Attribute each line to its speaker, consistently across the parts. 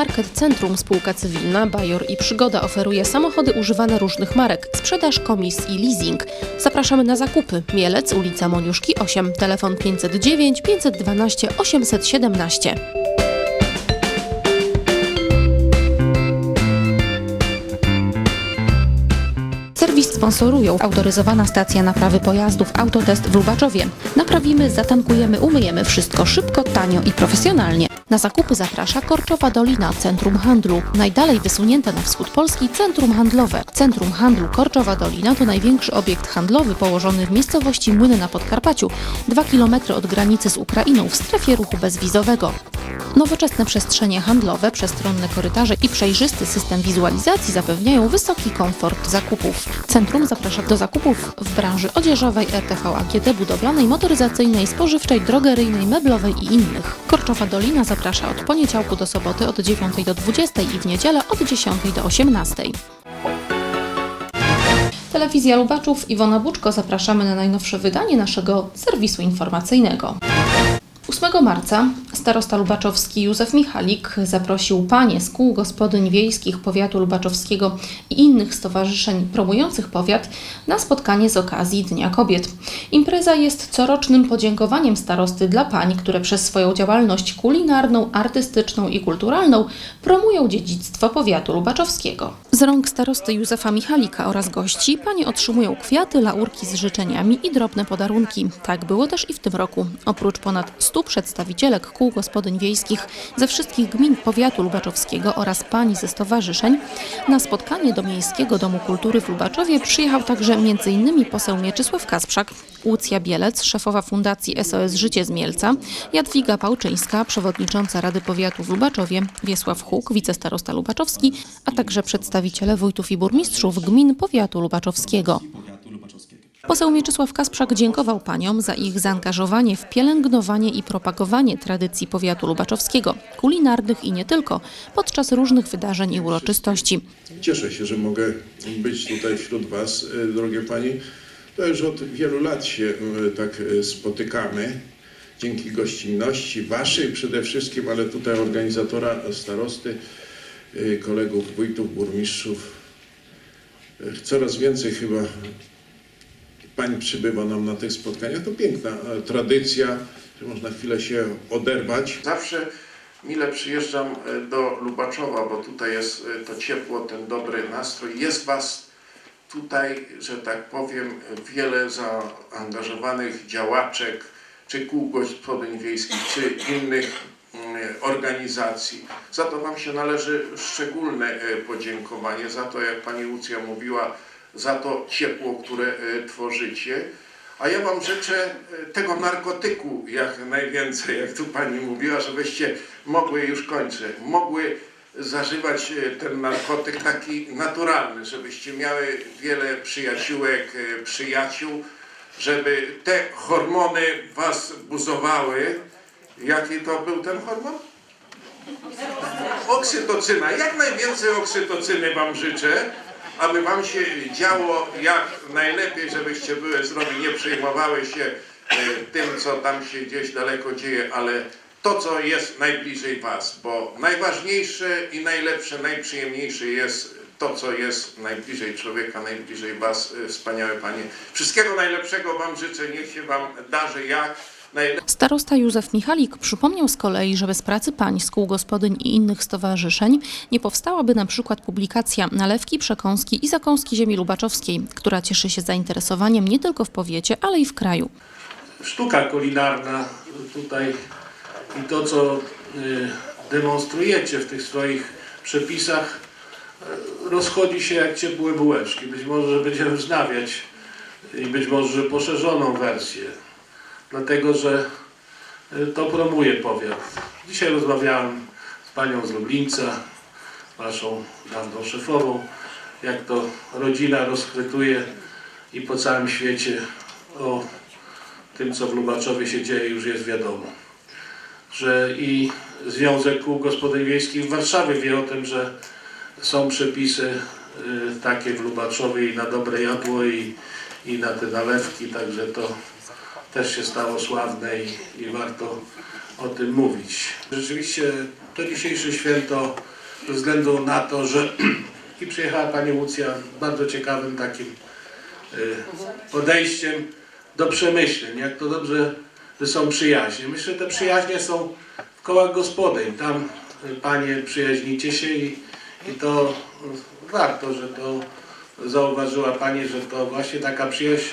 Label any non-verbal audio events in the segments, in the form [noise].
Speaker 1: Automarket Centrum Spółka Cywilna Bajor i Przygoda oferuje samochody używane różnych marek, sprzedaż, komis i leasing. Zapraszamy na zakupy. Mielec, ulica Moniuszki 8, telefon 509 512 817. Serwis sponsorują autoryzowana stacja naprawy pojazdów Autotest w Lubaczowie. Naprawimy, zatankujemy, umyjemy wszystko szybko, tanio i profesjonalnie. Na zakupy zaprasza Korczowa Dolina, Centrum Handlu. Najdalej wysunięte na wschód Polski Centrum Handlowe. Centrum Handlu Korczowa Dolina to największy obiekt handlowy położony w miejscowości Młyny na Podkarpaciu, 2 km od granicy z Ukrainą w strefie ruchu bezwizowego. Nowoczesne przestrzenie handlowe, przestronne korytarze i przejrzysty system wizualizacji zapewniają wysoki komfort zakupów. Centrum zaprasza do zakupów w branży odzieżowej, RTV AGD, budowlanej, motoryzacyjnej, spożywczej, drogeryjnej, meblowej i innych. Korczowa Dolina zaprasza od poniedziałku do soboty od 9 do 20 i w niedzielę od 10 do 18. Telewizja Lubaczów, Iwona Buczko, zapraszamy na najnowsze wydanie naszego serwisu informacyjnego. 8 marca starosta lubaczowski Józef Michalik zaprosił panie z kół gospodyń wiejskich powiatu lubaczowskiego i innych stowarzyszeń promujących powiat na spotkanie z okazji Dnia Kobiet. Impreza jest corocznym podziękowaniem starosty dla pań, które przez swoją działalność kulinarną, artystyczną i kulturalną promują dziedzictwo powiatu lubaczowskiego. Z rąk starosty Józefa Michalika oraz gości panie otrzymują kwiaty, laurki z życzeniami i drobne podarunki. Tak było też i w tym roku. Oprócz ponad 100 przedstawicielek kół gospodyń wiejskich ze wszystkich gmin powiatu lubaczowskiego oraz pań ze stowarzyszeń, na spotkanie do Miejskiego Domu Kultury w Lubaczowie przyjechał także m.in. poseł Mieczysław Kasprzak, Łucja Bielec, szefowa Fundacji SOS Życie z Mielca, Jadwiga Pałczyńska, przewodnicząca Rady Powiatu w Lubaczowie, Wiesław Huk, wicestarosta lubaczowski, a także przedstawiciele wójtów i burmistrzów gmin powiatu lubaczowskiego. Poseł Mieczysław Kasprzak dziękował paniom za ich zaangażowanie w pielęgnowanie i propagowanie tradycji powiatu lubaczowskiego, kulinarnych i nie tylko, podczas różnych wydarzeń i uroczystości.
Speaker 2: Cieszę się, że mogę być tutaj wśród Was, e, drogie Pani. To już od wielu lat się e, tak e, spotykamy. Dzięki gościnności Waszej przede wszystkim, ale tutaj organizatora, starosty, kolegów, wójtów, burmistrzów. E, Coraz więcej chyba pań przybywa nam na tych spotkaniach. To piękna e, tradycja, że można chwilę się oderwać. Zawsze mile przyjeżdżam e, do Lubaczowa, bo tutaj jest e, to ciepło, ten dobry nastrój. Jest Was tutaj, że tak powiem, wiele zaangażowanych działaczek, czy kół gospodyń wiejskich, czy innych organizacji. Za to Wam się należy szczególne e, podziękowanie, za to, jak Pani Łucja mówiła, za to ciepło, które e, tworzycie. A ja Wam życzę e, tego narkotyku jak najwięcej, jak tu Pani mówiła, żebyście mogły, już kończę, mogły zażywać ten narkotyk taki naturalny, żebyście miały wiele przyjaciółek, przyjaciół, żeby te hormony Was buzowały. Jaki to był ten hormon? Oksytocyna. Jak najwięcej oksytocyny Wam życzę, aby Wam się działo jak najlepiej, żebyście były zdrowi, nie przejmowały się e, tym, co tam się gdzieś daleko dzieje, ale to, co jest najbliżej Was, bo najważniejsze i najlepsze, najprzyjemniejsze jest to, co jest najbliżej człowieka, najbliżej Was, e, wspaniałe Panie. Wszystkiego najlepszego Wam życzę, niech się Wam darzy jak.
Speaker 1: Starosta Józef Michalik przypomniał z kolei, że bez pracy pań z gospodyń i innych stowarzyszeń nie powstałaby na przykład publikacja Nalewki, Przekąski i Zakąski Ziemi Lubaczowskiej, która cieszy się zainteresowaniem nie tylko w powiecie, ale i w kraju.
Speaker 3: sztuka kulinarna tutaj i to, co y, demonstrujecie w tych swoich przepisach, y, rozchodzi się jak ciepłe bułeczki. Być może że będziemy wznawiać i być może że poszerzoną wersję, dlatego że y, to promuje powiat. Dzisiaj rozmawiałem z panią z Lublińca, waszą dawną szefową, jak to rodzina rozchwytuje i po całym świecie o tym, co w Lubaczowie się dzieje, już jest wiadomo. Że i Związek Kół Gospodyń Wiejskich w Warszawie wie o tym, że są przepisy y, takie w Lubaczowie i na dobre jadło i, i na te nalewki, także to też się stało sławne i, i warto o tym mówić. Rzeczywiście to dzisiejsze święto ze względu na to, że [clears throat] i przyjechała Pani Łucja bardzo ciekawym takim y, podejściem do przemyśleń, jak to dobrze, są przyjaźnie. Myślę, że te przyjaźnie są w kołach gospodyń. Tam y, Panie przyjaźnicie się i, i to warto, że to zauważyła Pani, że to właśnie taka przyjaźń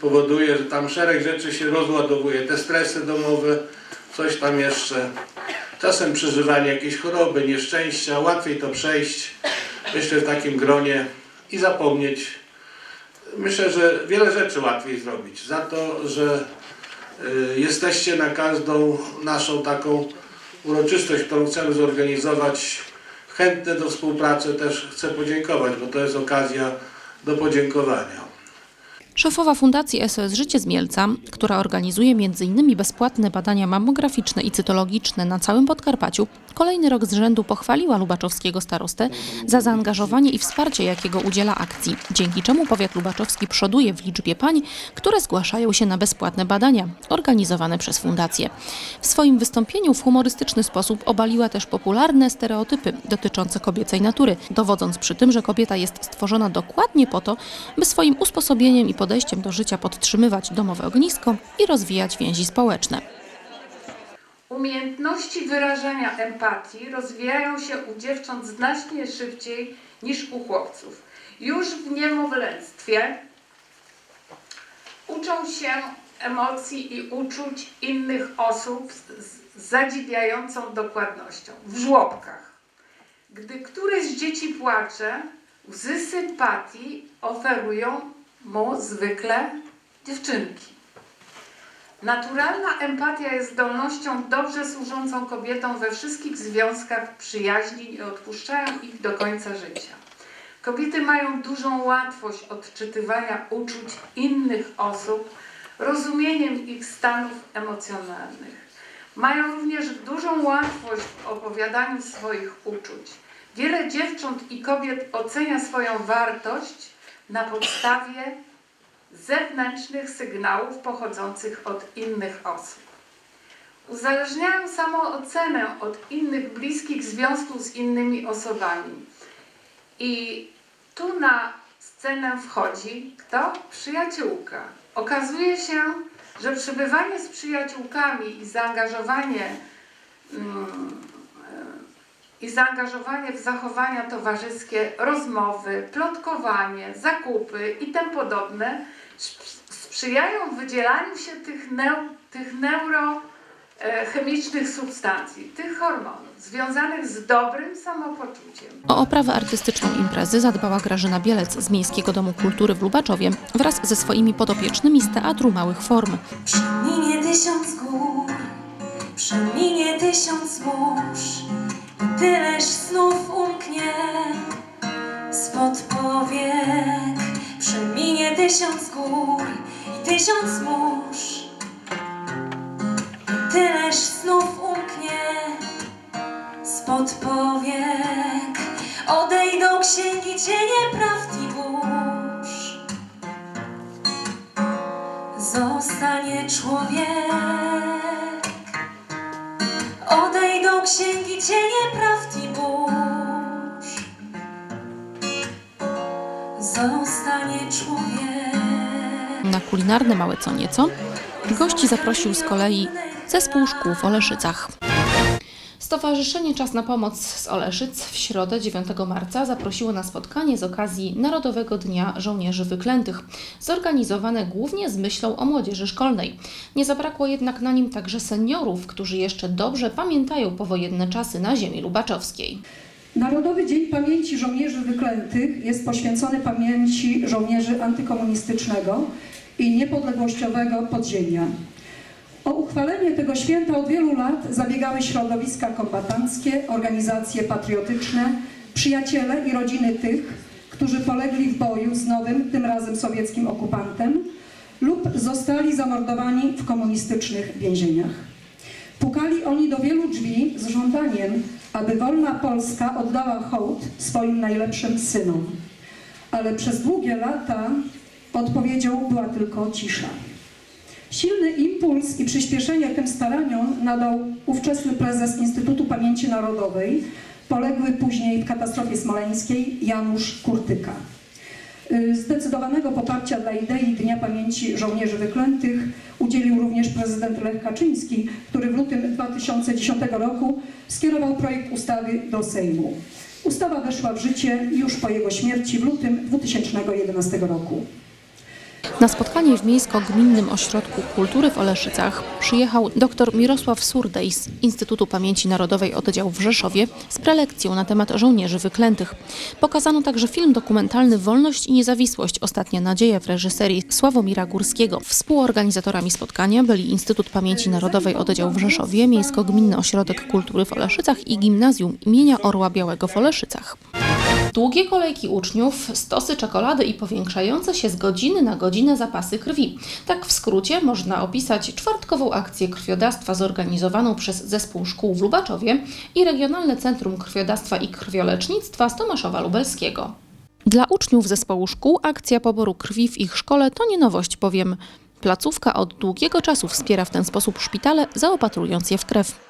Speaker 3: powoduje, że tam szereg rzeczy się rozładowuje. Te stresy domowe, coś tam jeszcze. Czasem przeżywanie jakiejś choroby, nieszczęścia, łatwiej to przejść, myślę, w takim gronie i zapomnieć. Myślę, że wiele rzeczy łatwiej zrobić za to, że y, jesteście na każdą naszą taką uroczystość, którą chcemy zorganizować. Chętny do współpracy też chcę podziękować, bo to jest okazja do podziękowania.
Speaker 1: Szefowa Fundacji SOS Życie z Mielca, która organizuje m.in. bezpłatne badania mammograficzne i cytologiczne na całym Podkarpaciu, kolejny rok z rzędu pochwaliła lubaczowskiego starostę za zaangażowanie i wsparcie, jakiego udziela akcji, dzięki czemu powiat lubaczowski przoduje w liczbie pań, które zgłaszają się na bezpłatne badania organizowane przez fundację. W swoim wystąpieniu w humorystyczny sposób obaliła też popularne stereotypy dotyczące kobiecej natury, dowodząc przy tym, że kobieta jest stworzona dokładnie po to, by swoim usposobieniem i podejściem do życia podtrzymywać domowe ognisko i rozwijać więzi społeczne.
Speaker 4: Umiejętności wyrażania empatii rozwijają się u dziewcząt znacznie szybciej niż u chłopców. Już w niemowlęctwie uczą się emocji i uczuć innych osób z zadziwiającą dokładnością. W żłobkach. Gdy któreś z dzieci płacze, łzy sympatii oferują mu zwykle dziewczynki. Naturalna empatia jest zdolnością dobrze służącą kobietom we wszystkich związkach przyjaźni i odpuszczają ich do końca życia. Kobiety mają dużą łatwość odczytywania uczuć innych osób, rozumieniem ich stanów emocjonalnych. Mają również dużą łatwość w opowiadaniu swoich uczuć. Wiele dziewcząt i kobiet ocenia swoją wartość na podstawie zewnętrznych sygnałów pochodzących od innych osób. Uzależniają samoocenę od innych bliskich związków z innymi osobami. I tu na scenę wchodzi kto? Przyjaciółka. Okazuje się, że przebywanie z przyjaciółkami i zaangażowanie mm, i zaangażowanie w zachowania towarzyskie, rozmowy, plotkowanie, zakupy i tym podobne sp- sprzyjają wydzielaniu się tych, neu, tych neurochemicznych substancji, tych hormonów związanych z dobrym samopoczuciem.
Speaker 1: O oprawę artystyczną imprezy zadbała Grażyna Bielec z Miejskiego Domu Kultury w Lubaczowie wraz ze swoimi podopiecznymi z Teatru Małych Form.
Speaker 5: Przeminie tysiąc gór, przeminie tysiąc mórz tyleż snów umknie spod powiek. Przeminie tysiąc gór i tysiąc mórz tyleż snów umknie spod powiek. Odejdą księgi cienie prawd i burz zostanie człowiek. Księgi cienie prawd i burz. Zostanie człowiek.
Speaker 1: Na kulinarne małe co nieco gości zaprosił z kolei zespół szkół w Oleszycach. Stowarzyszenie Czas na Pomoc z Oleszyc w środę 9 marca zaprosiło na spotkanie z okazji Narodowego Dnia Żołnierzy Wyklętych, zorganizowane głównie z myślą o młodzieży szkolnej. Nie zabrakło jednak na nim także seniorów, którzy jeszcze dobrze pamiętają powojenne czasy na ziemi lubaczowskiej.
Speaker 6: Narodowy Dzień Pamięci Żołnierzy Wyklętych jest poświęcony pamięci żołnierzy antykomunistycznego i niepodległościowego podziemia. O uchwalenie tego święta od wielu lat zabiegały środowiska kombatanckie, organizacje patriotyczne, przyjaciele i rodziny tych, którzy polegli w boju z nowym, tym razem sowieckim okupantem lub zostali zamordowani w komunistycznych więzieniach. Pukali oni do wielu drzwi z żądaniem, aby wolna Polska oddała hołd swoim najlepszym synom. Ale przez długie lata odpowiedzią była tylko cisza. Silny impuls i przyspieszenie tym staraniom nadał ówczesny prezes Instytutu Pamięci Narodowej, poległy później w katastrofie smoleńskiej Janusz Kurtyka. Y, Zdecydowanego poparcia dla idei Dnia Pamięci Żołnierzy Wyklętych udzielił również prezydent Lech Kaczyński, który w lutym 2010 roku skierował projekt ustawy do Sejmu. Ustawa weszła w życie już po jego śmierci w lutym 2011 roku.
Speaker 1: Na spotkanie w Miejsko-Gminnym Ośrodku Kultury w Oleszycach przyjechał dr Mirosław Surdej z Instytutu Pamięci Narodowej Oddział w Rzeszowie z prelekcją na temat żołnierzy wyklętych. Pokazano także film dokumentalny Wolność i Niezawisłość – Ostatnia Nadzieja w reżyserii Sławomira Górskiego. Współorganizatorami spotkania byli Instytut Pamięci Narodowej Oddział w Rzeszowie, Miejsko-Gminny Ośrodek Kultury w Oleszycach i Gimnazjum imienia Orła Białego w Oleszycach. Długie kolejki uczniów, stosy czekolady i powiększające się z godziny na godzinę zapasy krwi. Tak w skrócie można opisać czwartkową akcję krwiodawstwa zorganizowaną przez Zespół Szkół w Lubaczowie i Regionalne Centrum Krwiodawstwa i Krwiolecznictwa z Tomaszowa Lubelskiego. Dla uczniów zespołu szkół akcja poboru krwi w ich szkole to nie nowość, bowiem placówka od długiego czasu wspiera w ten sposób szpitale, zaopatrując je w krew.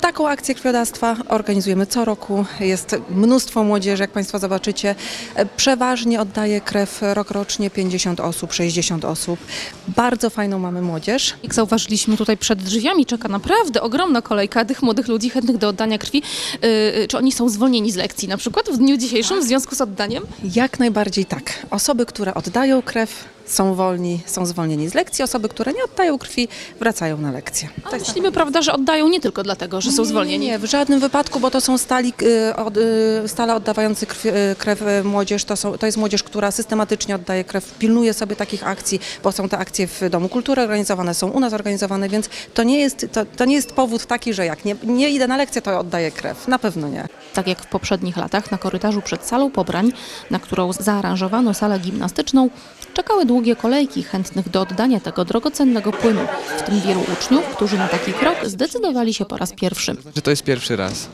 Speaker 7: Taką akcję krwiodawstwa organizujemy co roku. Jest mnóstwo młodzieży, jak Państwo zobaczycie. Przeważnie oddaje krew rok rocznie 50 osób, 60 osób. Bardzo fajną mamy młodzież.
Speaker 1: Jak zauważyliśmy tutaj przed drzwiami czeka naprawdę ogromna kolejka tych młodych ludzi chętnych do oddania krwi. Yy, czy oni są zwolnieni z lekcji na przykład w dniu dzisiejszym w związku z oddaniem?
Speaker 7: Jak najbardziej tak. Osoby, które oddają krew są wolni, są zwolnieni z lekcji. Osoby, które nie oddają krwi wracają na lekcję.
Speaker 1: A myślimy, prawda, że oddają nie tylko dlatego, że są zwolnieni.
Speaker 7: Nie, w żadnym wypadku, bo to są stali, y, od, y, stale oddawający krw, y, krew młodzież. To, są, to jest młodzież, która systematycznie oddaje krew, pilnuje sobie takich akcji, bo są te akcje w Domu Kultury organizowane, są u nas organizowane, więc to nie jest, to, to nie jest powód taki, że jak nie, nie idę na lekcję, to oddaję krew. Na pewno nie.
Speaker 1: Tak jak w poprzednich latach, na korytarzu przed salą pobrań, na którą zaaranżowano salę gimnastyczną, czekały długie kolejki chętnych do oddania tego drogocennego płynu, w tym wielu uczniów, którzy na taki krok zdecydowali się po raz pierwszy.
Speaker 8: Że to jest pierwszy raz.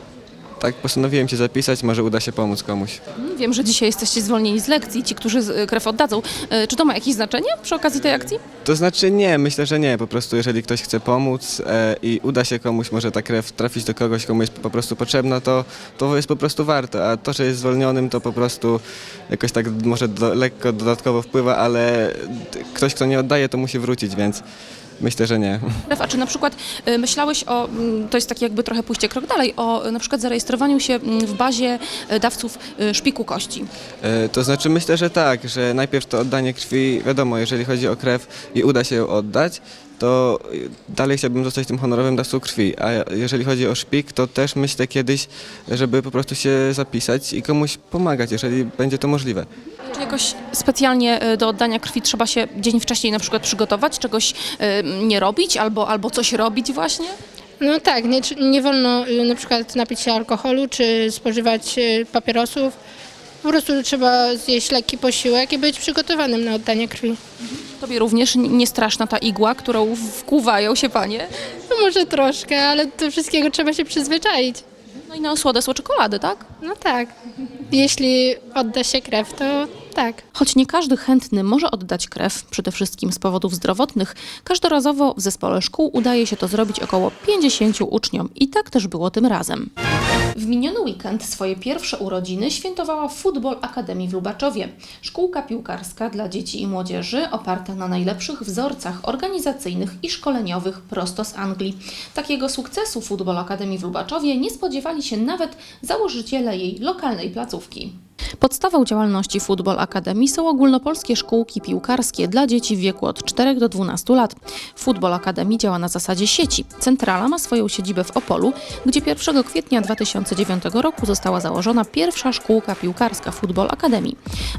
Speaker 8: Tak postanowiłem się zapisać, może uda się pomóc komuś.
Speaker 1: Wiem, że dzisiaj jesteście zwolnieni z lekcji, ci, którzy z- krew oddadzą. E, Czy to ma jakieś znaczenie przy okazji tej akcji?
Speaker 8: To znaczy nie, myślę, że nie. Po prostu jeżeli ktoś chce pomóc e, i uda się komuś, może ta krew trafić do kogoś, komu jest po prostu potrzebna, to, to jest po prostu warto. A to, że jest zwolnionym, to po prostu jakoś tak może do, lekko dodatkowo wpływa, ale d- ktoś, kto nie oddaje, to musi wrócić, więc myślę, że nie.
Speaker 1: A czy na przykład y, myślałeś o, mm, to jest taki jakby trochę pójście krok dalej, o y, na przykład zarejestrowaniu się mm, w bazie y, dawców y, szpiku kości?
Speaker 8: E, To znaczy myślę, że tak, że najpierw to oddanie krwi, wiadomo, jeżeli chodzi o krew i uda się ją oddać, to y, dalej chciałbym zostać tym honorowym dawcą krwi. A jeżeli chodzi o szpik, to też myślę kiedyś, żeby po prostu się zapisać i komuś pomagać, jeżeli będzie to możliwe.
Speaker 1: Czy jakoś specjalnie y, do oddania krwi trzeba się dzień wcześniej na przykład przygotować, czegoś y, nie robić albo, albo coś robić właśnie?
Speaker 9: No tak, nie, nie wolno y, na przykład napić się alkoholu czy spożywać y, papierosów. Po prostu trzeba zjeść lekki posiłek i być przygotowanym na oddanie krwi.
Speaker 1: Tobie również nie straszna ta igła, którą wkuwają się panie?
Speaker 9: No może troszkę, ale do wszystkiego trzeba się przyzwyczaić.
Speaker 1: No i na osłodę czekolady, tak?
Speaker 9: No tak. Jeśli odda się krew, to tak.
Speaker 1: Choć nie każdy chętny może oddać krew, przede wszystkim z powodów zdrowotnych, każdorazowo w zespole szkół udaje się to zrobić około 50 uczniom i tak też było tym razem. W miniony weekend swoje pierwsze urodziny świętowała Football Akademii w Lubaczowie. Szkółka piłkarska dla dzieci i młodzieży oparta na najlepszych wzorcach organizacyjnych i szkoleniowych prosto z Anglii. Takiego sukcesu Football Akademii w Lubaczowie nie spodziewali się nawet założyciele jej lokalnej placówki. Podstawą działalności Football Academy są ogólnopolskie szkółki piłkarskie dla dzieci w wieku od 4 do 12 lat. Football Academy działa na zasadzie sieci. Centrala ma swoją siedzibę w Opolu, gdzie 1 kwietnia 2009 roku została założona pierwsza szkółka piłkarska Football Academy,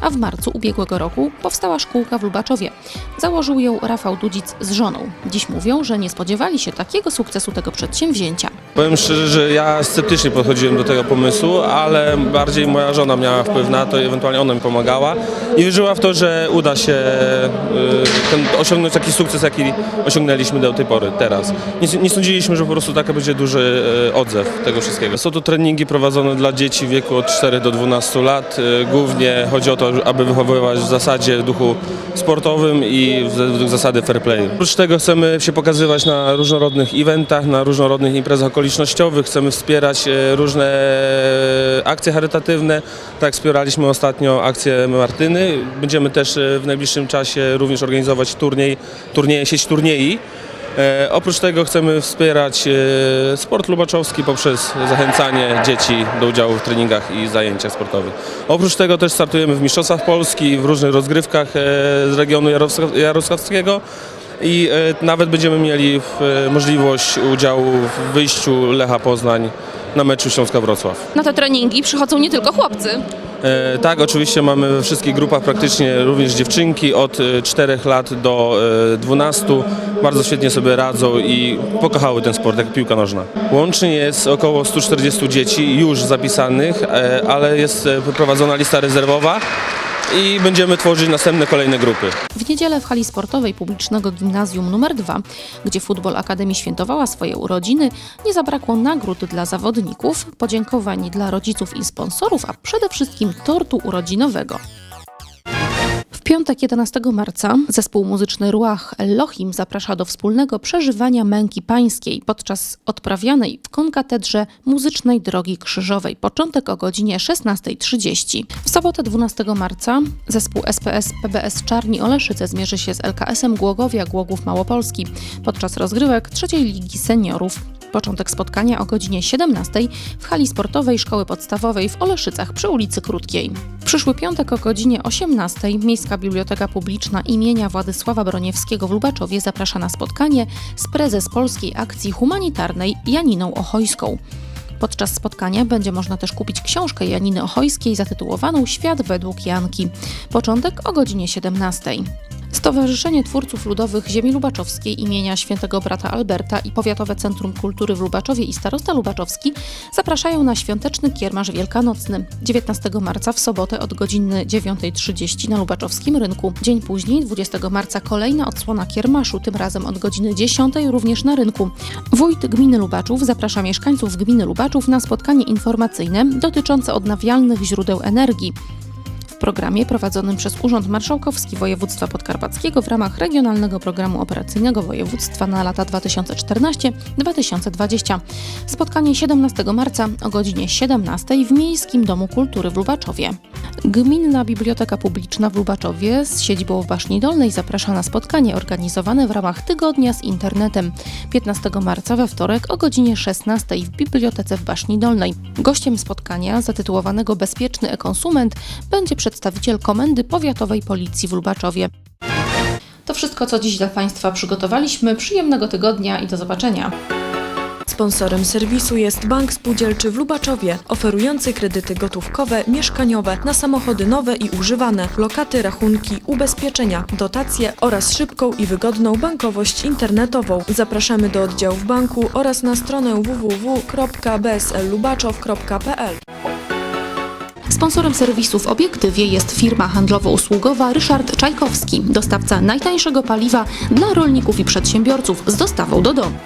Speaker 1: a w marcu ubiegłego roku powstała szkółka w Lubaczowie. Założył ją Rafał Dudzic z żoną. Dziś mówią, że nie spodziewali się takiego sukcesu tego przedsięwzięcia.
Speaker 10: Powiem szczerze, że ja sceptycznie podchodziłem do tego pomysłu, ale bardziej moja żona miała wpływ na to i ewentualnie ona mi pomagała i wierzyła w to, że uda się y, ten, osiągnąć taki sukces, jaki osiągnęliśmy do tej pory, teraz. Nie, nie sądziliśmy, że po prostu taka będzie duży y, odzew tego wszystkiego. Są to treningi prowadzone dla dzieci w wieku od 4 do 12 lat. Y, Głównie chodzi o to, aby wychowywać w zasadzie w duchu sportowym i według zasady fair play. Oprócz tego chcemy się pokazywać na różnorodnych eventach, na różnorodnych imprezach okolicznościowych, chcemy wspierać różne akcje charytatywne, tak wspieraliśmy ostatnio akcję Martyny. Będziemy też e, w najbliższym czasie również organizować turniej, turnieje, sieć turniej. E, oprócz tego chcemy wspierać e, sport lubaczowski poprzez zachęcanie dzieci do udziału w treningach i zajęciach sportowych. Oprócz tego też startujemy w Mistrzostwach Polski, w różnych rozgrywkach z regionu Jarosław- jarosławskiego i nawet będziemy mieli możliwość udziału w wyjściu Lecha Poznań na meczu Śląska-Wrocław.
Speaker 1: Na te treningi przychodzą nie tylko chłopcy.
Speaker 10: E, Tak, oczywiście mamy we wszystkich grupach praktycznie również dziewczynki od 4 lat do e, 12. Bardzo świetnie sobie radzą i pokochały ten sport jak piłka nożna. Łącznie jest około 140 dzieci już zapisanych, e, ale jest e, prowadzona lista rezerwowa i będziemy tworzyć następne kolejne grupy.
Speaker 1: W niedzielę w hali sportowej publicznego gimnazjum nr 2, gdzie Futbol Akademii świętowała swoje urodziny, nie zabrakło nagród dla zawodników, podziękowań dla rodziców i sponsorów, a przede wszystkim tortu urodzinowego. Piątek 11 marca zespół muzyczny Ruach Elohim zaprasza do wspólnego przeżywania męki pańskiej podczas odprawianej w konkatedrze muzycznej Drogi Krzyżowej. Początek o godzinie 16.30. W sobotę 12 marca zespół SPS PBS Czarni Oleszyce zmierzy się z LKS-em Głogowia Głogów Małopolski podczas rozgrywek trzeciej Ligi Seniorów. Początek spotkania o godzinie 17 w hali sportowej Szkoły Podstawowej w Oleszycach przy ulicy Krótkiej. W przyszły piątek o godzinie 18 Miejska Biblioteka Publiczna imienia Władysława Broniewskiego w Lubaczowie zaprasza na spotkanie z prezes Polskiej Akcji Humanitarnej Janiną Ochojską. Podczas spotkania będzie można też kupić książkę Janiny Ochojskiej zatytułowaną Świat według Janki. Początek o godzinie 17. Stowarzyszenie Twórców Ludowych Ziemi Lubaczowskiej imienia Świętego Brata Alberta i Powiatowe Centrum Kultury w Lubaczowie i Starosta Lubaczowski zapraszają na świąteczny kiermasz wielkanocny 19 marca w sobotę od godziny 9.30 na Lubaczowskim Rynku. Dzień później, 20 marca, kolejna odsłona kiermaszu, tym razem od godziny 10 również na rynku. Wójt Gminy Lubaczów zaprasza mieszkańców Gminy Lubaczów na spotkanie informacyjne dotyczące odnawialnych źródeł energii. W programie prowadzonym przez Urząd Marszałkowski Województwa Podkarpackiego w ramach Regionalnego Programu Operacyjnego Województwa na lata 2014-2020. Spotkanie 17 marca o godzinie 17 w Miejskim Domu Kultury w Lubaczowie. Gminna Biblioteka Publiczna w Lubaczowie z siedzibą w Baszni Dolnej zaprasza na spotkanie organizowane w ramach Tygodnia z Internetem 15 marca we wtorek o godzinie 16 w Bibliotece w Baszni Dolnej. Gościem spotkania zatytułowanego Bezpieczny e-konsument będzie przedstawiciel Komendy Powiatowej Policji w Lubaczowie. To wszystko, co dziś dla Państwa przygotowaliśmy. Przyjemnego tygodnia i do zobaczenia.
Speaker 11: Sponsorem serwisu jest Bank Spółdzielczy w Lubaczowie, oferujący kredyty gotówkowe, mieszkaniowe na samochody nowe i używane, lokaty, rachunki, ubezpieczenia, dotacje oraz szybką i wygodną bankowość internetową. Zapraszamy do oddziałów banku oraz na stronę www.bsllubaczow.pl.
Speaker 1: Sponsorem serwisu w obiektywie jest firma handlowo-usługowa Ryszard Czajkowski, dostawca najtańszego paliwa dla rolników i przedsiębiorców z dostawą do domu.